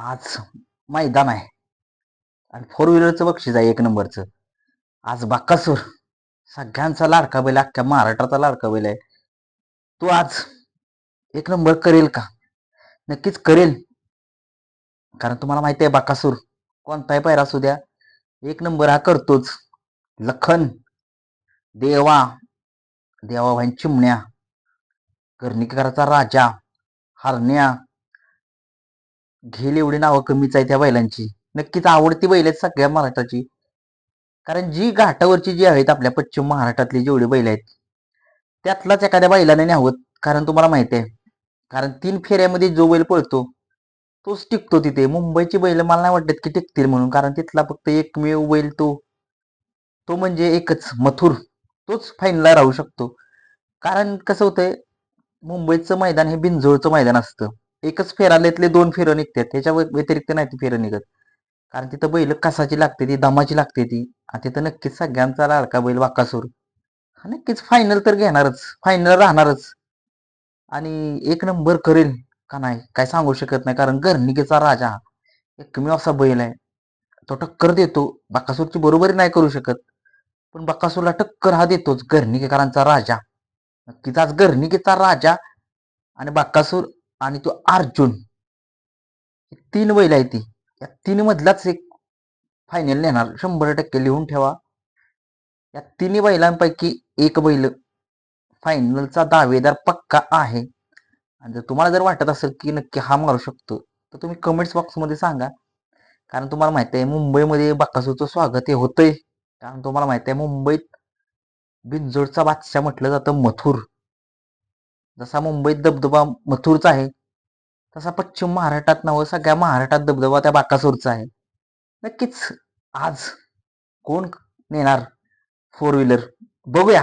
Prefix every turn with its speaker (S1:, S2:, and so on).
S1: आज मैदान आहे. आणि फोर व्हीलरचं बक्षीस आहे एक नंबरचं. आज बाक्कासूर सगळ्यांचा लाडका बैल अख्ख्या महाराष्ट्राचा लाडका बैल आहे. तू आज एक नंबर करेल का? नक्कीच करेल. कारण तुम्हाला माहिती आहे बाकासूर कोणताही पायरा असू द्या एक नंबर हा करतोच. लखन देवा देवाभाई चिमण्या गर्णिकाराचा राजा हरण्या घेईल एवढी नावं कमीच आहे त्या बैलांची. नक्कीच आवडती बैल आहेत सगळ्या महाराष्ट्राची. कारण जी घाटावरची जी आहेत आपल्या पश्चिम महाराष्ट्रातली जेवढी बैल आहेत त्यातलाच एखाद्या बैलाने न्यावत कारण तुम्हाला माहिती आहे. कारण तीन फेऱ्यामध्ये जो बैल पळतो तोच टिकतो तिथे. मुंबईची बैल मला नाही वाटत की टिकतील म्हणून कारण तिथला फक्त एकमेव बैल तो तो म्हणजे एकच मथुर. तोच फाईनला राहू शकतो. कारण कसं होतंय मुंबईचं मैदान हे बिंजोळचं मैदान असतं. एकच फेरालेतले दोन फेरं निघतात. त्याच्या व्यतिरिक्त नाही ती फेरं निघत. कारण तिथं बैल कसाची लागते ती? दमाची लागते ती. आणि तिथं नक्कीच सगळ्यांचा लाडका बैल वाकासूर. हा नक्कीच फायनल तर घेणारच. फायनल राहणारच. आणि एक नंबर करेल का नाही काय सांगू शकत नाही. कारण गर्णिकेचा राजा हा. एकमेव असा बैल आहे. तो टक्कर देतो. बक्कासूरची बरोबरी नाही करू शकत. पण बक्कासूरला टक्कर हा देतोच. गर्णिकेकरांचा राजा. नक्कीच आज गर्णिकेचा राजा. आणि बक्कासूर आणि तो अर्जुन. ही तीन बैल आहे ती. या तीन मधलाच एक फायनल नेणार. शंभर टक्के लिहून ठेवा. या तिन्ही बैलांपैकी एक बैल फायनलचा दावेदार पक्का आहे. आणि जर तुम्हाला जर वाटत असेल की नक्की हा मारू शकतो तर तुम्ही कमेंट्स बॉक्समध्ये सांगा. कारण तुम्हाला माहिती आहे मुंबईमध्ये बक्कासूरचं स्वागत हे होतंय. कारण तुम्हाला माहिती आहे मुंबईत बिनजोडचा बादशाह म्हटलं जातं मथुर. जसा मुंबईत धबधबा मथुरचा आहे तसा पश्चिम महाराष्ट्रात नवं सगळ्या महाराष्ट्रात दबदबा त्या बाकासूरचा आहे. नक्कीच आज कोण नेणार फोर व्हीलर बघूया.